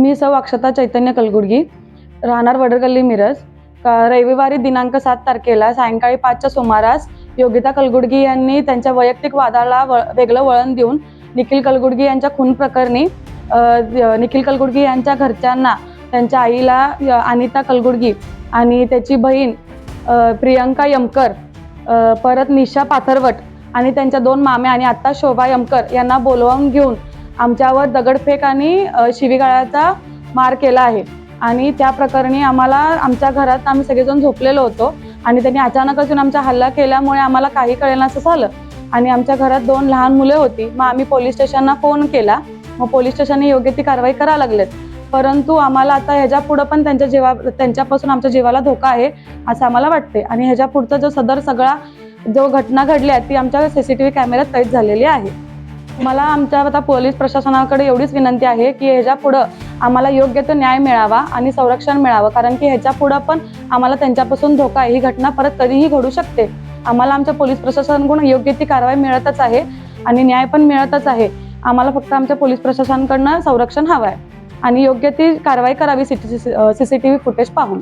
मी सौ अक्षता चैतन्य कलगुडगी राहणार वडरगल्ली मिरज. रविवारी दिनांक सात तारखेला सायंकाळी पाचच्या सुमारास योगिता कलगुडगी यांनी त्यांच्या वैयक्तिक वादाला व वेगळं वळण देऊन निखिल कलगुडगी यांच्या खून प्रकरणी निखिल कलगुडगी यांच्या घरच्यांना त्यांच्या आईला य- अनिता कलगुडगी आणि त्याची बहीण प्रियंका यमकर परत निशा पाथरवट आणि त्यांच्या दोन माम्या आणि आत्ता शोभा यमकर यांना बोलवून घेऊन आमच्यावर दगडफेक आणि शिवीगाळाचा मार केला आहे. आणि त्या प्रकरणी आम्हाला आमच्या घरात आम्ही सगळेजण झोपलेलो होतो आणि त्यांनी अचानक असून आमचा हल्ला केल्यामुळे आम्हाला काही कळेल असं झालं. आणि आमच्या घरात दोन लहान मुले होती. मग आम्ही पोलीस स्टेशनला फोन केला. मग पोलीस स्टेशनने योग्य ती कारवाई करायला लागलेत. परंतु आम्हाला आता ह्याच्या पुढं पण त्यांच्या जीवा त्यांच्यापासून आमच्या जीवाला धोका आहे असं आम्हाला वाटते आणि ह्याच्या पुढचा जो सदर सगळा जो घटना घडली आहे ती आमच्या सी सी टी व्ही कॅमेऱ्यात कैद झालेली आहे. मला आमच्या आता पोलीस प्रशासनाकडे एवढीच विनंती आहे की ह्याच्या पुढं आम्हाला योग्य तो न्याय मिळावा आणि संरक्षण मिळावं. कारण की ह्याच्या पुढं पण आम्हाला त्यांच्यापासून धोका ही घटना परत कधीही घडू शकते. आम्हाला आमच्या पोलीस प्रशासनाकडून योग्य ती कारवाई मिळतच आहे आणि न्याय पण मिळतच आहे. आम्हाला फक्त आमच्या पोलीस प्रशासनाकडनं संरक्षण हवं आहे. आणि योग्य ती कारवाई करावी C C C T V footage पाहून.